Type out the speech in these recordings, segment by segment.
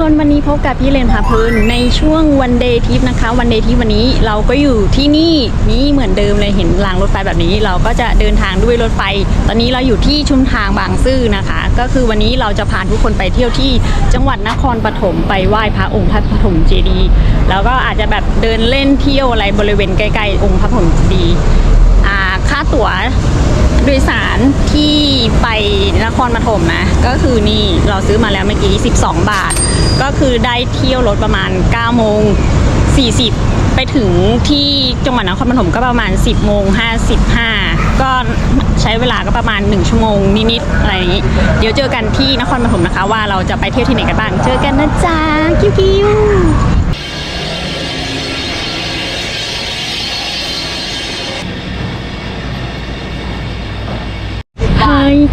วัสดีค่ะทุกคนวันนี้พบกับพี่เลนพาเพลินในช่วงวันเดย์ทิปนะคะ วันเดย์ทิปวันนี้เราก็อยู่ที่นี่นี่เหมือนเดิมเลยเห็นรางรถไฟแบบนี้ เราก็จะเดินทางด้วยรถไฟ ตอนนี้เราอยู่ที่ชุมทางบางซื่อนะคะ ก็คือวันนี้เราจะพาทุกคนไปเที่ยวที่จังหวัดนครปฐมไปไหว้พระองค์พระปฐมเจดีย์แล้วก็อาจจะแบบเดินเล่นเที่ยวอะไรบริเวณใกล้ๆองค์พระปฐมเจดีย์ค่าตั๋วโดยสารที่ไปนครปฐมนะ ก็คือนี่เราซื้อมาแล้วเมื่อกี้ 12 บาท ก็คือได้เที่ยวรถประมาณ9โมง40 ไปถึงที่จังหวัดนครปฐมก็ประมาณ 10โมง55 ก็ใช้เวลาก็ประมาณ 1 ชั่วโมงนิดๆอะไรอย่างนี้ เดี๋ยวเจอกันที่นครปฐมนะคะ ว่าเราจะไปเที่ยวที่ไหนกันบ้าง เจอกันนะจ๊ะคิ้วคิ้ว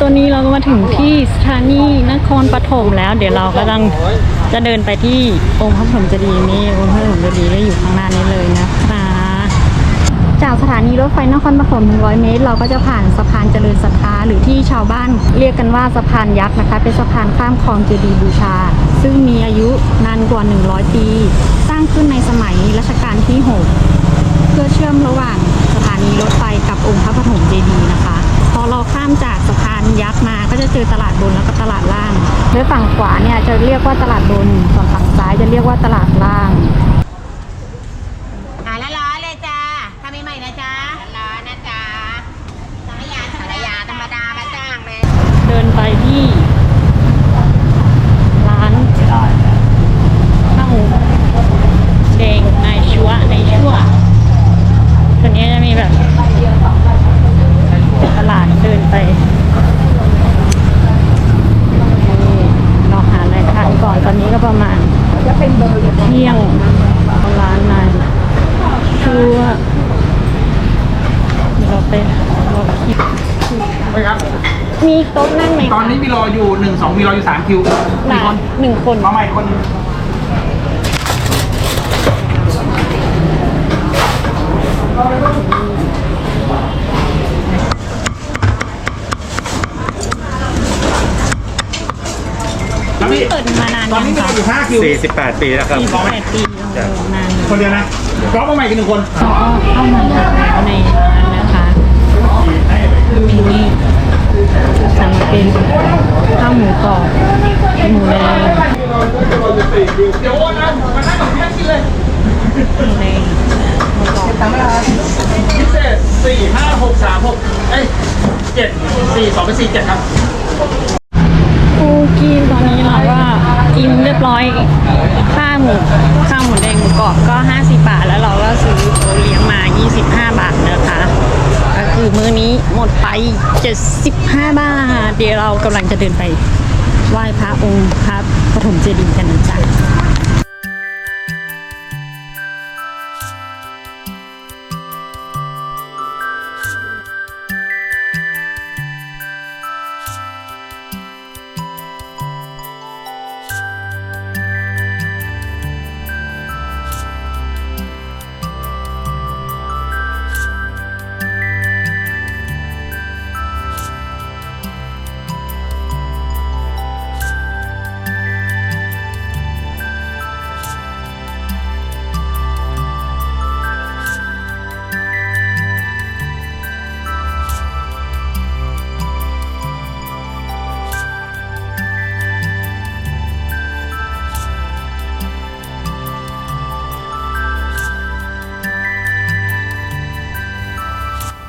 ตอนนี้เราก็มาถึงที่สถานีนครปฐมแล้ว เดี๋ยวเราก็ต้องจะเดินไปที่องค์พระปฐมเจดีย์นี่องค์พระปฐมเจดีย์ก็อยู่ข้างหน้านี้เลยนะคะจากสถานีรถไฟนครปฐม100 เมตร เราก็จะผ่านสะพานเจริญศรัทธาหรือที่ชาวบ้านเรียกกันว่าสะพานยักษ์นะคะ เป็นสะพานข้ามคลองเจดีย์บูชา ซึ่งมีอายุนานกว่า 100 ปี สร้างขึ้นในสมัยรัชกาลที่ 6 เพื่อเชื่อมระหว่างสถานีรถไฟกับองค์พระปฐมเจดีย์นะคะ พอเราข้ามจากสะพาน ยักษ์มาก็จะเจอตลาดบนแล้วก็ตลาดล่างโดยฝั่งขวาเนี่ยจะเรียกว่าตลาดบนส่วนฝั่งซ้ายจะเรียกว่าตลาดล่าง หาละร้อยเลยจ้าถ้าไม่ใหม่นะจ้าร้อยนะจ้าสังขยาสังขยาธรรมดามาจ้างเลย เดินไปที่ ร้านข้าวหมูแดงในชัวในชั่วตัวนี้จะมีแบบตลาดเดินไปนี่เราหาอะไรทานก่อนตอนนี้ก็ประมาณเที่ยงร้านนายชัวเดี๋ยวเรา ไปรอคิดไปครับ มีโต๊ะนั่งไหมตอนนี้มีรออยู่หนึ่งสองมีรออยู่สามคิวหกี่คนหนึ่งคนมาใหม่คนหนึ่งที่นี่เปิดมานานตอนนี้มีรออยู่ห้าคิว 48 ปีแล้วครับ สี่สิบแปดปีเออนานคนเดียวนะร้องมาใหม่กันหนึ่งคนเขาก็เข้ามาแล้วในร้าน นะคะมีนี่สั่งเป็นข้าวหมูกรอบหมูแดงเดี๋ยวโอนนะมานั่งกับพี่กินเลยหมูแดงหมูกรอบพิเศษสี่ห้าหกสามหกเอ้ยเจ็ดสี่สองเป็นสี่เจ็ดครับกูกินตอนนี้เราก็กินเรียบร้อยข้าวหมูข้าวหมูแดงหมูกรอบก็ 50 บาท แล้วเราก็ซื้อโอเลี้ยงมา 25 บาทนะคะ คือมื้อนี้หมดไป 75 บาท เดี๋ยวเรากำลังจะเดินไปไหว้พระองค์พระปฐมเจดีย์กันนะจ๊ะ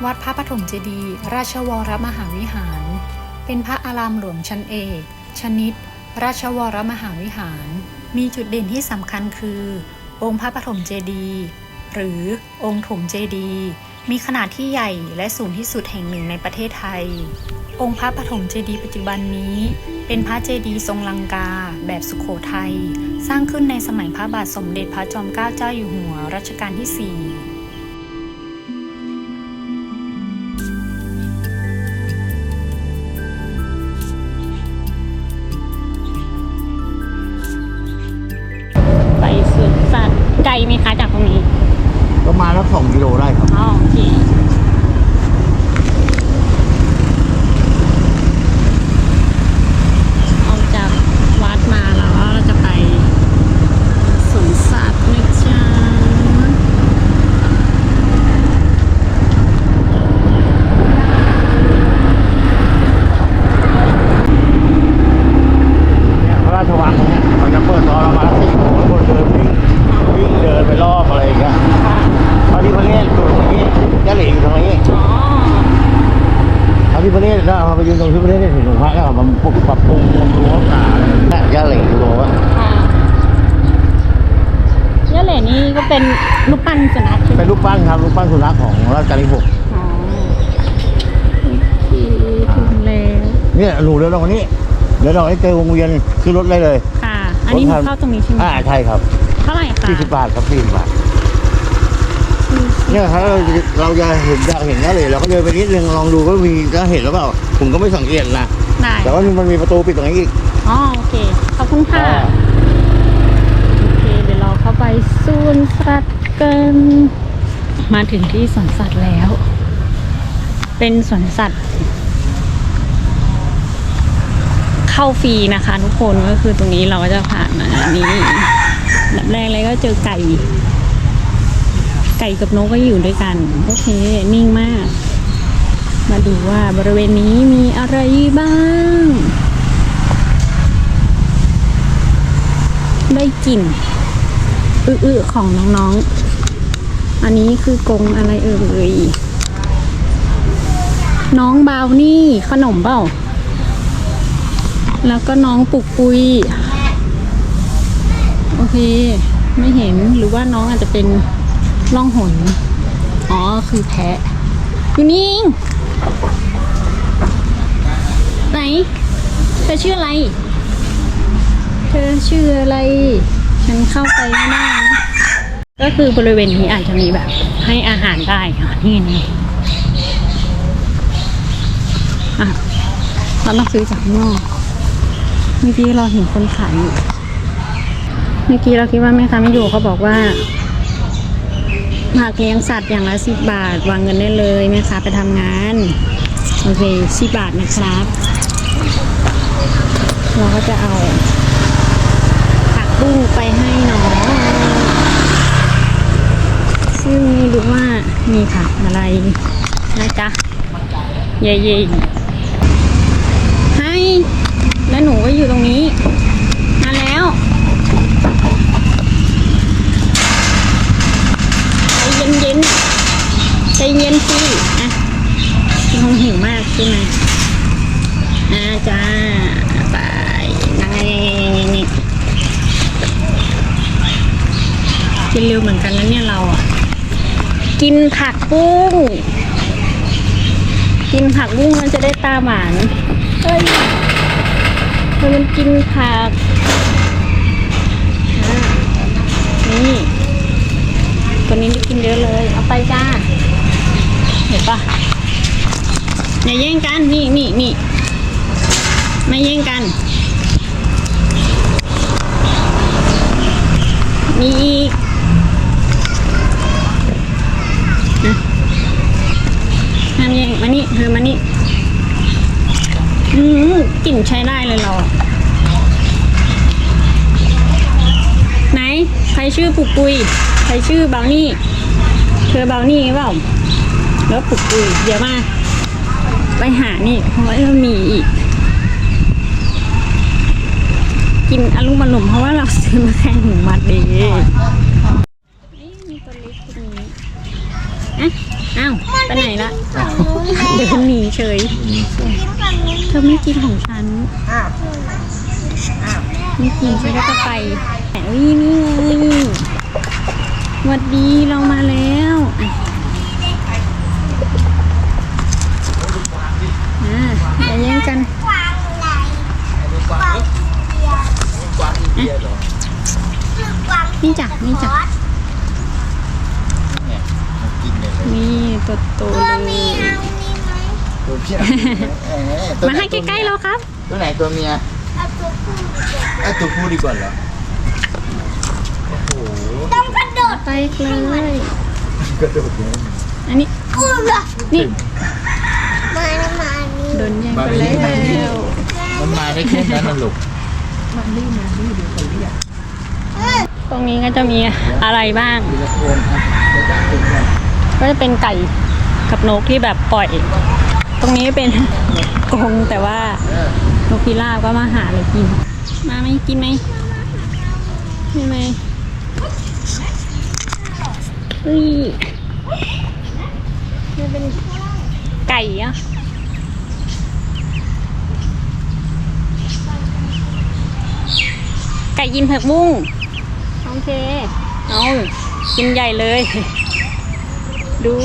วัดพระปฐมเจดีย์ราชวรมหาวิหาร เป็นพระอารามหลวงชั้นเอก ชนิด ราชวรมหาวิหาร มีจุดเด่นที่สำคัญคือ องค์พระปฐมเจดีย์หรือองค์ถมเจดีย์มีขนาดที่ใหญ่และสูงที่สุดแห่งหนึ่งในประเทศไทย องค์พระปฐมเจดีย์ปัจจุบันนี้ เป็นพระเจดีย์ทรงลังกา แบบสุขโขทยัย สร้างขึ้นในสมัยพระบาทสมเด็จพระจอมเกล้าเจ้าอยู่หัวรัชกาลที่ 4 วงเวียนขึ้นรถได้เลยค่ะ อันนี้มันเข้าตรงนี้ใช่ไหมอ่าใช่ครับเท่าไหร่คะสี่สิบบาทครับสี่สิบบาทเนี่ยครับเราเราจะเห็นอยากเห็นย่าเหล่เราก็เดินไปนิดนึงลองดูว่ามีจะเห็นหรือเปล่าผมก็ไม่สังเกตนะได้แต่ว่ามันมีประตูปิดตรงนี้อีกอ๋อโอเคขอบคุณค่ะอ่าโอเคเดี๋ยวเราเข้าไปสวนสัตว์กันมาถึงที่สวนสัตว์แล้ว เป็นสวนสัตว์ เข้าฟรีนะคะ ทุกคนก็คือตรงนี้เราก็จะผ่านมานี่อันดับแรกเลยก็เจอไก่ ไก่กับนกก็อยู่ด้วยกัน โอเค นิ่งมาก มาดูว่าบริเวณนี้มีอะไรบ้าง ได้กลิ่นอื้อๆของน้องๆ อันนี้คือกงอะไรเอ่ยน้องบาวนี่ขนมเปล่า แล้วก็น้องปุกปุย โอเค ไม่เห็นหรือว่าน้องอาจจะเป็นล่องหนอ๋อ คือแพะอยู่นี่เองไหน เธอชื่ออะไร เธอชื่ออะไร ฉันเข้าไปไม่ได้นะก็คือบริเวณนี้อาจจะมีแบบ ให้อาหารได้อ๋อนี่ไงนี่อะเราต้องซื้อจากข้างนอก เมื่อกี้เราเห็นคนขายอยู่เมื่อกี้เราคิดว่าแม่ค้าไม่อยู่เขาบอกว่าหากเลี้ยงสัตว์อย่างละสิบบาท วางเงินได้เลยแม่ค้าไปทำงาน โอเคสิบบาทนะครับ เราก็จะเอาผักบุ้งไปให้น้องซึ่งไม่รู้ว่ามีผักอะไรนะจ๊ะ เย่เย่ให้แล้วหนูก็อยู่ตรงนี้ มาแล้ว ใจเย็นเย็นๆใจเย็นสิอะคงหิวมากใช่ไหมอ่าจ้า ไปนั่งนี่กินเร็วเหมือนกันแล้วเนี่ยเราอะ กินผักบุ้ง กินผักบุ้ง มันจะได้ตาหวานเฮ้ยมันกินผักนี่ตัวนี้ได้กินเยอะเลย เอาไปจ้า เห็นปะอย่าแย่งกัน นี่นี่นี่ไม่แย่งกัน มีอีกนะห้ามแย่งมานี่เธอมานี่ อืมกลิ่นใช้ได้เลยเรา ไหน ใครชื่อปุกปุย ใครชื่อบาวนี่ เธอบาวนี่เปล่า แล้วปุกปุย เดี๋ยวมา ไปหานี่ เพราะว่ามันมีอีก กินอารมณ์อารมณ์เพราะว่าเราซื้อมาแค่หนึ่งมัดเดีนี่มีตัวเล็กตรงนี้ อะอ้าวไปไหนละเดินหนีเฉย เธอไม่กินของฉันอ้าวไม่กินฉันก็จะไปแต่เอ้ยนี่ไงสวัสดีเรามาแล้วอะอ่าอย่าแย่งกันนี่จ้ะนี่จ้ะ นี่ตัวโตเลยมาให้ใกล้ๆเราครับ ตัวไหนตัวเมียเอาตัวผู้ดีกว่าเหรอไปเลย กระโดดเนี่ยอันนี้นี่มานะมานี่ โดนแย่งไปแล้วมันมาได้แค่นั้นน่ะลูกตรงนี้ก็จะมีอะไรบ้างทีละคนครับเดี๋ยวจะถึงกัน ก็จะเป็นไก่กับนกที่แบบปล่อย ตรงนี้เป็นกรงแต่ว่านกพิราบก็มาหาเลยกิน มาไหมกินไหมกินไหมเฮ้ยนี่เป็นไก่อะไก่ยินผักบุ้งโอเค เอากินใหญ่เลย ดู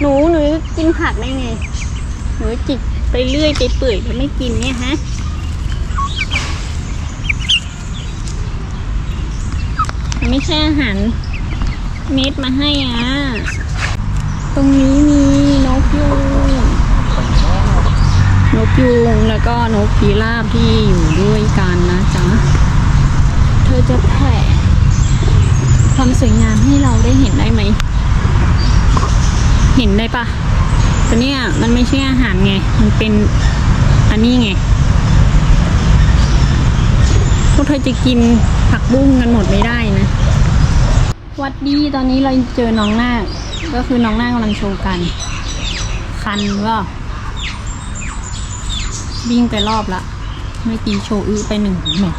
หนูหนูกินผักได้ไง หนูจิกไปเรื่อยไปเปื่อยแล้วไม่กินเนี่ยฮะมันไม่ใช่อาหารเม็ดมาให้อะ ตรงนี้มีนกยูงนกยูงแล้วก็นกพิราบที่อยู่ด้วยกันนะจ๊ะ เธอจะแผ่ความสวยงามให้เราได้เห็นได้ไหม เห็นได้ปะแต่เนี่ยมันไม่ใช่อาหารไง มันเป็นอันนี้ไง พวกเธอจะกินผักบุ้งกันหมดไม่ได้นะ วัดดีตอนนี้เราเจอน้องหน้า ก็คือน้องหน้ากำลังโชว์กัน คันว่าวิ่งไปรอบละเมื่อกี้โชว์อื้อไปหนึ่งเม็ด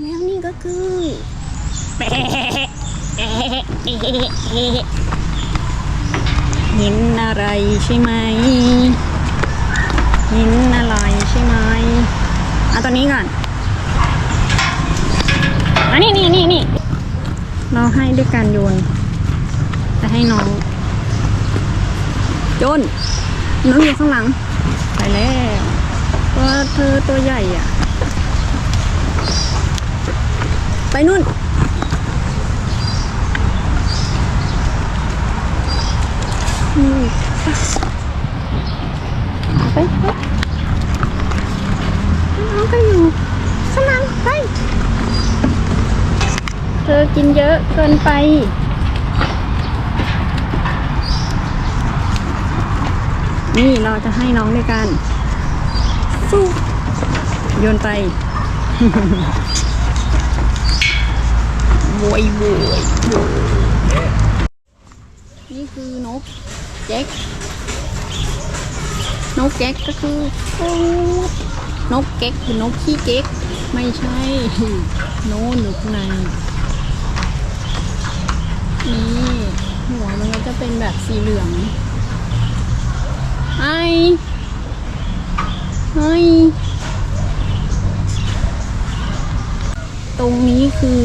แล้วนี่ก็คือแปะ เห็นอะไรใช่ไหมเห็นอะไรใช่ไหมเอาตัวนี้ก่อนอันนี้นี่นี่นี่เราให้ด้วยการโยนจะให้น้องโยนน้องอยู่ข้างหลัง ไปแล้วตัวเธอตัวใหญ่อะ ไปนู่น อืม ไปไปน้องก็อยู่ข้างหลังไป เธอกินเยอะเกินไปนี่เราจะให้น้องด้วยกันสู้โยนไปโวยโวยโวย คือนกแจ็คนกแก๊กก็คือนกแก๊กคือนกขี้เก๊ก ไม่ใช่โน้นอยู่ข้างในนี่หัวมันก็จะเป็นแบบสีเหลืองไอเฮ้ยตรงนี้คือ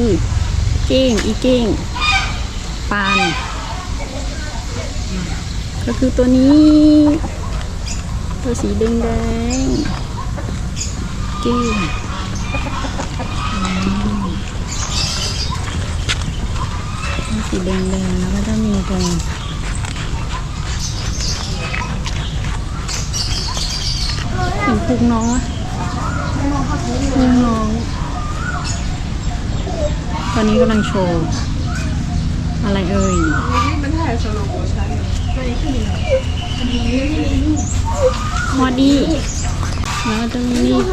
เก้งอีเก้งปาน ก็คือตัวนี้ ตัวสีแดงแดงๆกิ้งตัวสีแดงแดงๆแล้วก็จะมีตรงเห็นพุงน้องวะพุงน้องตอนนี้กำลังโชว์ อะไรเอ่ยพอดีแล้วก็จะมีนี่ ตั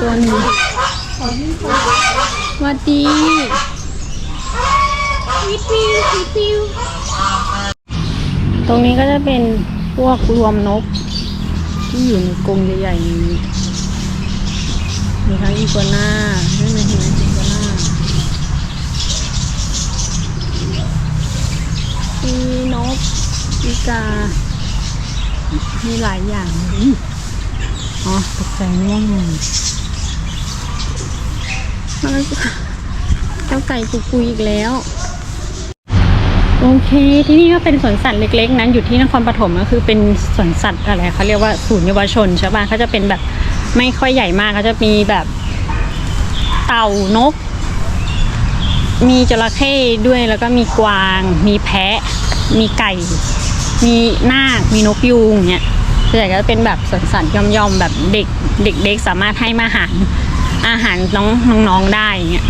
วหนึงสวัสดีวิทวิววิทวิวตรงนี้ก็จะเป็นพวกรวมนก ที่อยู่ในกรงใหญ่ๆนี้มีทั้งอีกัวน่าไม่ไหมเห็นไหมอีกัวน่ามีนก อีกา มีหลายอย่างอ๋อตกใจง่วงนอนแล้วก็เจ้าไก่ปุกุยอีกแล้ว โอเค ที่นี่ก็เป็นสวนสัตว์เล็ก ๆ นั้นอยู่ที่นครปฐมก็คือเป็นสวนสัตว์อะไรเขาเรียกว่าศูนย์เยาวชนใช่ป่ะเขาจะเป็นแบบไม่ค่อยใหญ่มากเขาจะมีแบบเต่านก มีจระเข้ด้วยแล้วก็มีกวาง มีแพะ มีไก่ มีนาคมีนกยูงเนี่ยส่วนใหญ่ก็จะเป็นแบบสวนสัตว์ย่อมๆแบบเด็กเด็กๆสามารถให้มาอาหารอาหารน้องน้องๆได้เงี้ย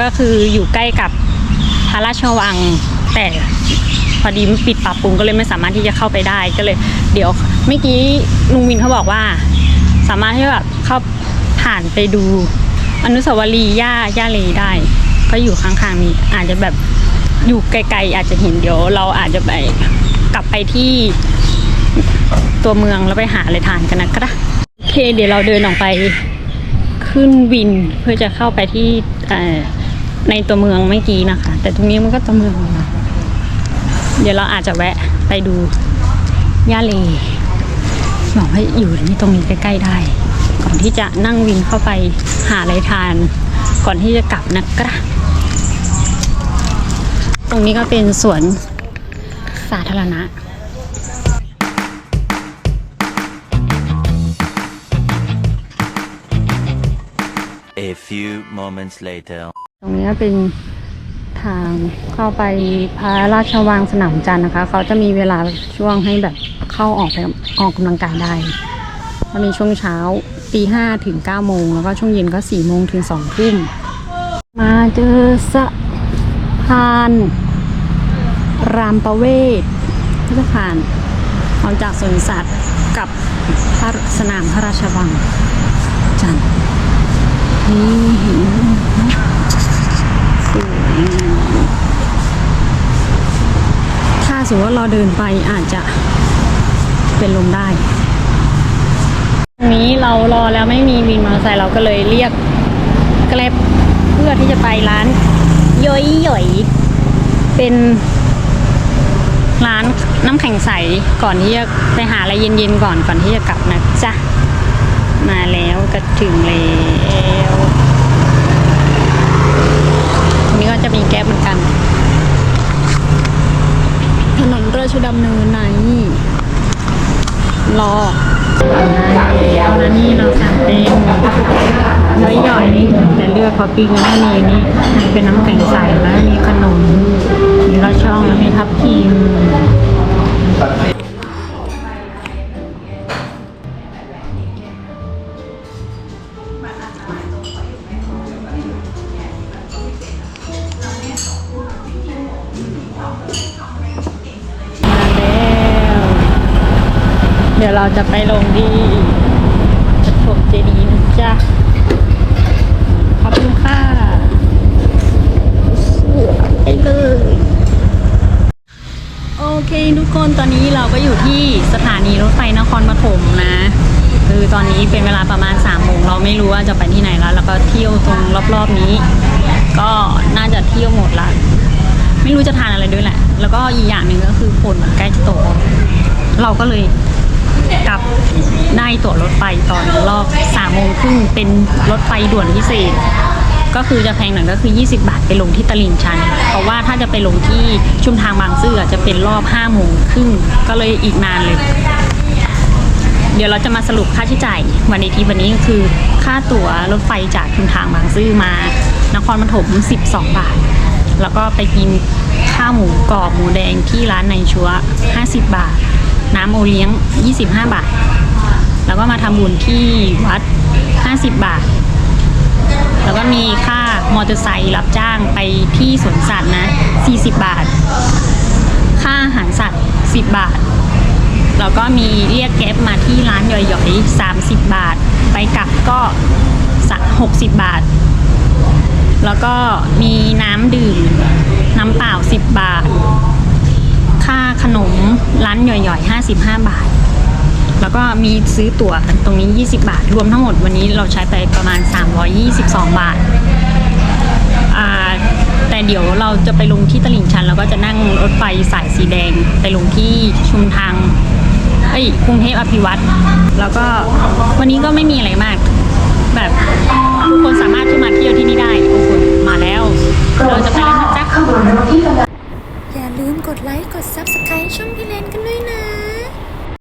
ก็คืออยู่ใกล้กับพระราชวังแต่พอดีมันปิดปรับปรุงก็เลยไม่สามารถที่จะเข้าไปได้ก็เลย เดี๋ยวเมื่อกี้ลุงวินเขาบอกว่า สามารถที่แบบเข้าผ่านไปดูอนุสาวรีย์ย่าย่าเลได้ ก็อยู่ข้างๆนี้อาจจะแบบอยู่ไกลๆอาจจะเห็นเดี๋ยวเราอาจจะไป กลับไปที่ตัวเมืองแล้วไปหาอะไรทานกันนะก็ได้โอเค เดี๋ยวเราเดินออกไปขึ้นวินเพื่อจะเข้าไปที่ในตัวเมืองเมื่อกี้นะคะ แต่ตรงนี้มันก็ตัวเมืองนะเดี๋ยวเราอาจจะแวะไปดูย่าเลบอกให้อยู่ที่ตรงนี้ใกล้ๆได้ ก่อนที่จะนั่งวินเข้าไปหาอะไรทาน ก่อนที่จะกลับนะครับตรงนี้ก็เป็นสวน สาธารณะ A few moments later. ตรงนี้ก็เป็นทางเข้าไปพระราชวังสนามจันทร์นะคะ เขาจะมีเวลาช่วงให้แบบเข้าออกไปออกกำลังกายได้จะมีช่วงเช้าตีห้าถึงเก้าโมง แล้วก็ช่วงเย็นก็สี่โมงถึงสองทุ่มมาเจอสะพาน รามประเวศสะพานออกจากสวนสัตว์กับพระสนามพระราชวังจันทร์นี่ห็นสวยงามถ้าสมมติว่าเราเดินไปอาจจะเป็นลมได้ตรงนี้เรารอแล้วไม่มีวินมอเตอร์ไซค์เราก็เลยเรียกแกล็บเพื่อที่จะไปร้านย่อยๆเป็น ร้านน้ำแข็งใสก่อนที่จะไปหาอะไรเย็นๆก่อนก่อนที่จะกลับนะจ๊ะมาแล้วก็ถึงแล้วตรงนี้ก็จะมีแก๊ปเหมือนกัน ถนนราชดำเนินในรอ แล้วนะนี่เราสั่งเป็นย่อยๆแต่เลือกพอปปิ้งแล้วมีนี่เป็นน้ำแข็งใสแล้วมีขนมมีลอดช่องแล้วมีทับทิม จะไปลงที่ปฐมเจดีย์นะจ๊ะ ขอบคุณค่ะไปเลย โอเคทุกคนตอนนี้เราก็อยู่ที่สถานีรถไฟนครปฐมนะ คือตอนนี้เป็นเวลาประมาณ3ามโมงเราไม่รู้ว่าจะไปที่ไหนแล้ว แล้วก็เที่ยวตรงรอบๆนี้ ก็น่าจะเที่ยวหมดละไม่รู้จะทานอะไรด้วยแหละ แล้วก็อีกอย่างหนึ่งก็คือฝนมันใกล้จะตก เราก็เลย กับได้ตั๋วรถไฟตอนรอบสามโมงครึ่งเป็นรถไฟด่วนพิเศษ ก็คือจะแพงหน่อยก็คือ 20 บาทไปลงที่ตลิ่งชัน เพราะว่าถ้าจะไปลงที่ชุมทางบางซื่อจะเป็นรอบ5โมงครึ่งก็เลยอีกนานเลย เดี๋ยวเราจะมาสรุปค่าใช้จ่ายวันในทีวันนี้ก็คือค่าตั๋วรถไฟจากชุมทางบางซื่อมานครปฐม12 บาท แล้วก็ไปกินข้าวหมูกรอบหมูแดงที่ร้านในชัว 50 บาท น้ำโอเลี้ยง 25 บาท แล้วก็มาทำบุญที่วัด 50 บาท แล้วก็มีค่ามอเตอร์ไซค์รับจ้างไปที่สวนสัตว์นะ 40 บาท ค่าอาหารสัตว์ 10 บาท แล้วก็มีเรียกแก๊ปมาที่ร้านย่อยๆ 30 บาท ไปกลับก็สัก60 บาท แล้วก็มีน้ำดื่ม น้ำเปล่า 10 บาท ค่าขนมร้านย่อยๆ 55 บาท แล้วก็มีซื้อตั๋วตรงนี้ 20 บาท รวมทั้งหมดวันนี้เราใช้ไปประมาณ 322 บาทอ่าแต่เดี๋ยวเราจะไปลงที่ตลิ่งชัน แล้วก็จะนั่งรถไฟสายสีแดงไปลงที่ชุมทางเอ้ยกรุงเทพอภิวัตรแล้วก็วันนี้ก็ไม่มีอะไรมาก แบบทุกคนสามารถที่มาเที่ยวที่นี่ได้ทุกคนมาแล้ว เราจะไปเล่นนะจ๊ะ ดไลค์ กด Subscribe ช่องพี่เลนกันด้วยนะ